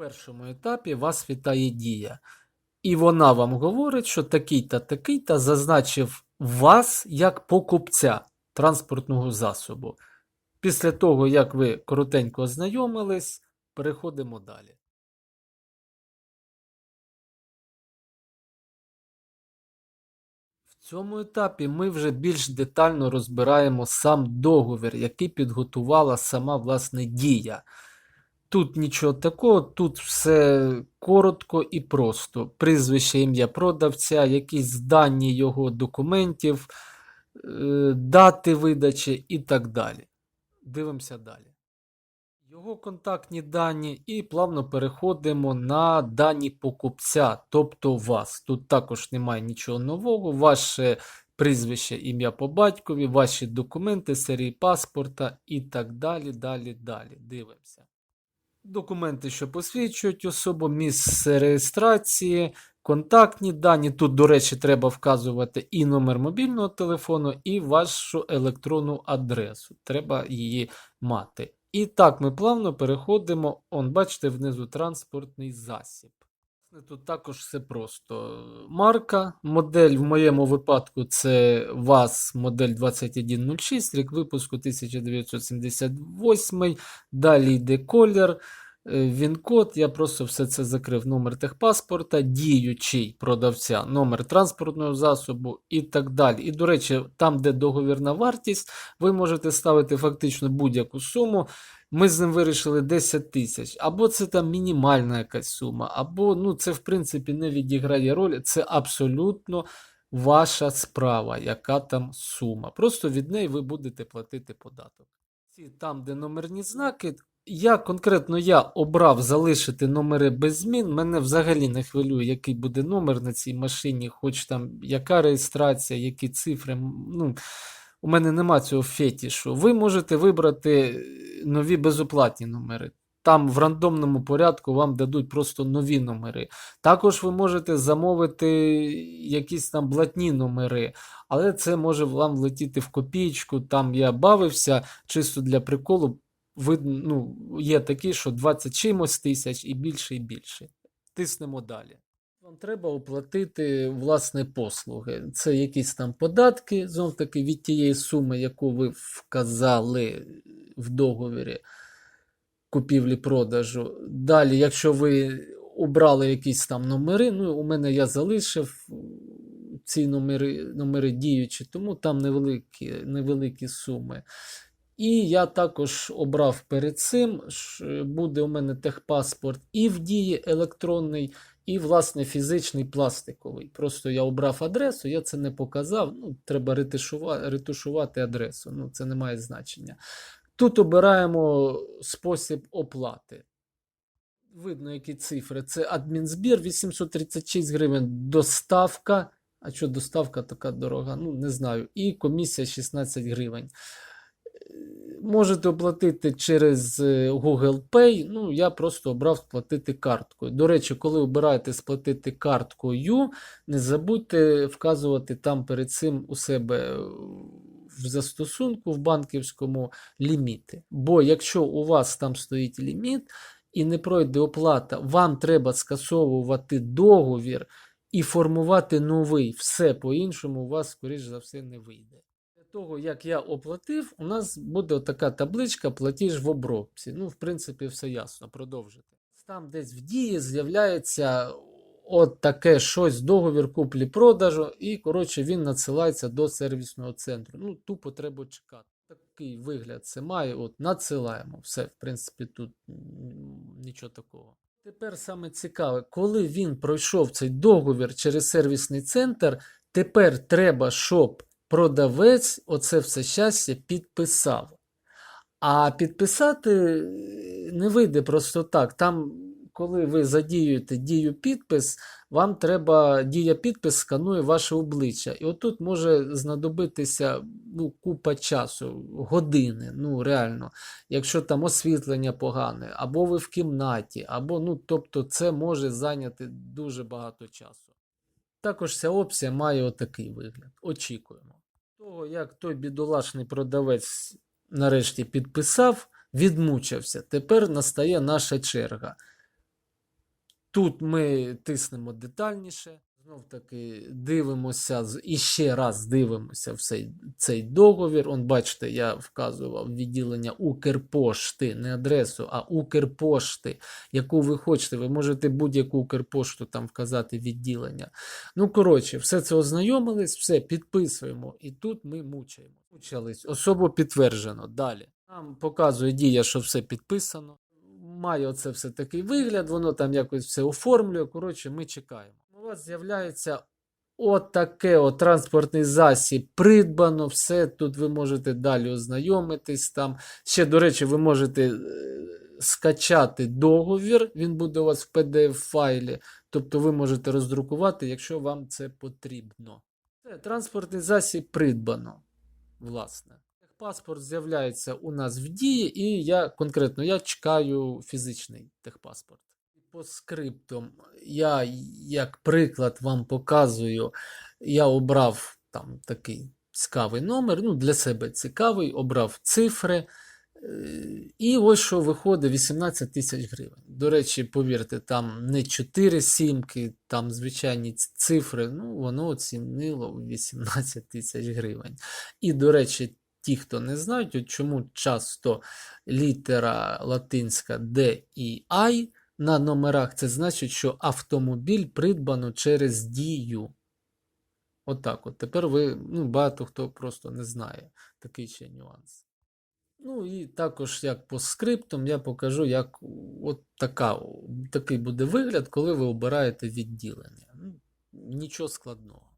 першому етапі вас вітає дія. І вона вам говорить, що такий-та такий-та зазначив вас як покупця транспортного засобу. Після того, як ви коротенько ознайомились, переходимо далі. В цьому етапі ми вже більш детально розбираємо сам договір, який підготувала сама власне дія. Тут нічого такого, тут все коротко і просто. Прізвище ім'я продавця, якісь дані його документів, е, дати видачі і так далі. Дивимося далі. Його контактні дані, і плавно переходимо на дані покупця, тобто вас. Тут також немає нічого нового. Ваше прізвище, ім'я по батькові, ваші документи, серії паспорта і так далі. Далі, далі. Дивимося. Документи, що посвідчують особу, місце реєстрації, контактні дані. Тут, до речі, треба вказувати і номер мобільного телефону, і вашу електронну адресу. Треба її мати. І так ми плавно переходимо. Он, бачите, внизу транспортний засіб. Тут також все просто. Марка, модель в моєму випадку це ВАЗ модель 2106, рік випуску 1978. Далі йде колір, е, він-код. Я просто все це закрив. Номер техпаспорта, діючий продавця, номер транспортного засобу і так далі. І, до речі, там, де договірна вартість, ви можете ставити фактично будь-яку суму. Ми з ним вирішили 10 тисяч. Або це там мінімальна якась сума, або ну, це в принципі не відіграє роль. Це абсолютно ваша справа, яка там сума. Просто від неї ви будете платити податок. Ці Там, де номерні знаки, я конкретно я обрав залишити номери без змін. Мене взагалі не хвилює, який буде номер на цій машині, хоч там яка реєстрація, які цифри. Ну, у мене нема цього фетішу. Ви можете вибрати нові безоплатні номери. Там в рандомному порядку вам дадуть просто нові номери. Також ви можете замовити якісь там блатні номери, але це може вам влетіти в копійку. Там я бавився чисто для приколу. Видно, ну, є такі, що 20 чимось тисяч і більше, і більше. Тиснемо далі. Вам треба оплатити власне послуги. Це якісь там податки, знов таки від тієї суми, яку ви вказали в договірі купівлі-продажу. Далі, якщо ви обрали якісь там номери, ну у мене я залишив ці номери, номери діючі, тому там невеликі, невеликі суми. І я також обрав перед цим, буде у мене техпаспорт і в дії електронний, і, власне, фізичний пластиковий. Просто я обрав адресу, я це не показав. Ну, треба ретушувати адресу. Ну, це не має значення. Тут обираємо спосіб оплати. Видно, які цифри. Це адмінзбір 836 гривень, доставка. А що доставка така дорога? Ну, не знаю. І комісія 16 гривень. Можете оплатити через е, Google Pay. Ну, я просто обрав сплатити карткою. До речі, коли обираєте сплатити карткою, не забудьте вказувати там перед цим у себе в застосунку в банківському ліміти. Бо якщо у вас там стоїть ліміт і не пройде оплата, вам треба скасовувати договір і формувати новий. Все по-іншому у вас, скоріш за все, не вийде. Того, як я оплатив, у нас буде така табличка платіж в обробці. Ну, в принципі, все ясно. Продовжити. Там десь в дії з'являється от таке щось, договір куплі-продажу, і, коротше, він надсилається до сервісного центру. Ну, тупо треба чекати. Такий вигляд це має. От, надсилаємо. Все, в принципі, тут нічого такого. Тепер саме цікаве, коли він пройшов цей договір через сервісний центр, тепер треба, щоб продавець оце все щастя підписав. А підписати не вийде просто так. Там, коли ви задіюєте дію підпис, вам треба дія підпис сканує ваше обличчя. І отут може знадобитися ну, купа часу, години. Ну, реально, якщо там освітлення погане, або ви в кімнаті, або ну, тобто, це може зайняти дуже багато часу. Також ця опція має отакий вигляд. Очікуємо. Того, як той бідолашний продавець нарешті підписав, відмучився. Тепер настає наша черга. Тут ми тиснемо детальніше. Знов таки дивимося і ще раз дивимося в цей, цей договір. Он, бачите, я вказував відділення Укрпошти, не адресу, а Укрпошти, яку ви хочете. Ви можете будь-яку Укрпошту там вказати відділення. Ну, коротше, все це ознайомились, все підписуємо. І тут ми мучаємо. Мучались. Особо підтверджено. Далі. Нам показує дія, що все підписано. Має оце все такий вигляд, воно там якось все оформлює. Коротше, ми чекаємо. У вас з'являється отаке от транспортний засіб придбано, все. Тут ви можете далі ознайомитись. Там. Ще, до речі, ви можете е, скачати договір, він буде у вас в PDF-файлі. Тобто ви можете роздрукувати, якщо вам це потрібно. Транспортний засіб придбано. Власне. Техпаспорт з'являється у нас в дії, і я конкретно я чекаю фізичний техпаспорт. По скриптам я, як приклад, вам показую, я обрав там такий цікавий номер, ну, для себе цікавий, обрав цифри. е, І ось що виходить 18 тисяч гривень. До речі, повірте, там не 4 сімки, там звичайні цифри, ну, воно оцінило 18 тисяч гривень. І, до речі, ті, хто не знають, от чому часто літера латинська D і I на номерах, це значить, що автомобіль придбано через дію. Отак от. Тепер ви, ну, багато хто просто не знає такий ще нюанс. Ну і також, як по скриптам, я покажу, як от така, такий буде вигляд, коли ви обираєте відділення. Ну, Нічого складного.